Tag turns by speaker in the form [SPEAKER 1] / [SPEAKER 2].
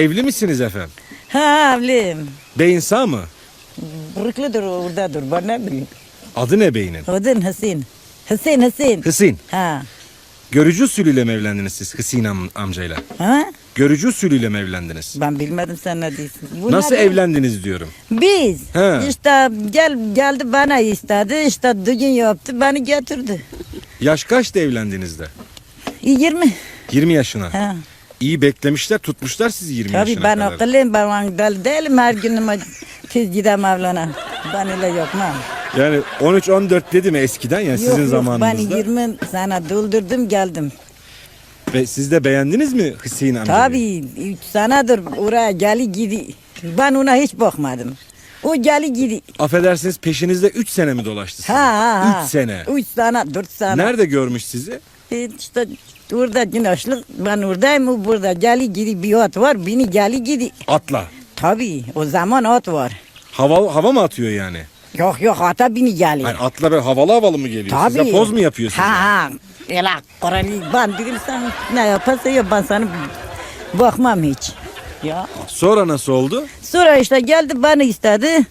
[SPEAKER 1] Evli misiniz efendim?
[SPEAKER 2] Ha evliyim.
[SPEAKER 1] Beyin sağ mı?
[SPEAKER 2] Burukludur oradadır. Ne bileyim.
[SPEAKER 1] Adı ne beynin?
[SPEAKER 2] Odun Hüseyin. Hüseyin Hüseyin.
[SPEAKER 1] Hüseyin.
[SPEAKER 2] Ha.
[SPEAKER 1] Görücü usulüyle mi evlendiniz siz Hüseyin am- amcayla?
[SPEAKER 2] Ha?
[SPEAKER 1] Görücü usulüyle mi evlendiniz?
[SPEAKER 2] Ben bilmedim sen ne diyorsun. Bu
[SPEAKER 1] Nasıl
[SPEAKER 2] ne?
[SPEAKER 1] evlendiniz diyorum.
[SPEAKER 2] Biz.
[SPEAKER 1] He.
[SPEAKER 2] İşte gel geldi bana istedi. İşte düğün yaptı. Beni götürdü.
[SPEAKER 1] Yaş kaçtı evlendiğinizde?
[SPEAKER 2] 20.
[SPEAKER 1] 20 yaşına.
[SPEAKER 2] Ha.
[SPEAKER 1] İyi beklemişler, tutmuşlar sizi 20
[SPEAKER 2] Tabii
[SPEAKER 1] yaşına
[SPEAKER 2] ben
[SPEAKER 1] kadar.
[SPEAKER 2] akıllıyım. Ben deli değilim. Her gün ama tez gidem evlene. Ben öyle yapmam.
[SPEAKER 1] Yani 13-14 dedi mi eskiden yani sizin zamanınızda?
[SPEAKER 2] ben 20 sene doldurdum geldim.
[SPEAKER 1] Ve siz de beğendiniz mi Hüseyin amcayı?
[SPEAKER 2] Tabii 3 senedir oraya geli gidi. Ben ona hiç bakmadım. O geli gidi.
[SPEAKER 1] Affedersiniz peşinizde 3 sene mi dolaştı
[SPEAKER 2] Ha ha ha.
[SPEAKER 1] 3 sene.
[SPEAKER 2] 3 sene 4 sene.
[SPEAKER 1] Nerede görmüş sizi?
[SPEAKER 2] İşte orada güneşlik ben oradayım o burada geli gidi bir at var beni geli gidi.
[SPEAKER 1] Atla.
[SPEAKER 2] Tabii o zaman at var.
[SPEAKER 1] Hava hava mı atıyor yani?
[SPEAKER 2] Yok yok ata beni geli.
[SPEAKER 1] Yani atla böyle havalı havalı mı geliyor?
[SPEAKER 2] Tabii.
[SPEAKER 1] Size poz mu yapıyor size?
[SPEAKER 2] Ha ha. Ela koralı ben dedim sen ne yaparsa yap ben sana bakmam hiç. Ya.
[SPEAKER 1] Sonra nasıl oldu?
[SPEAKER 2] Sonra işte geldi bana istedi.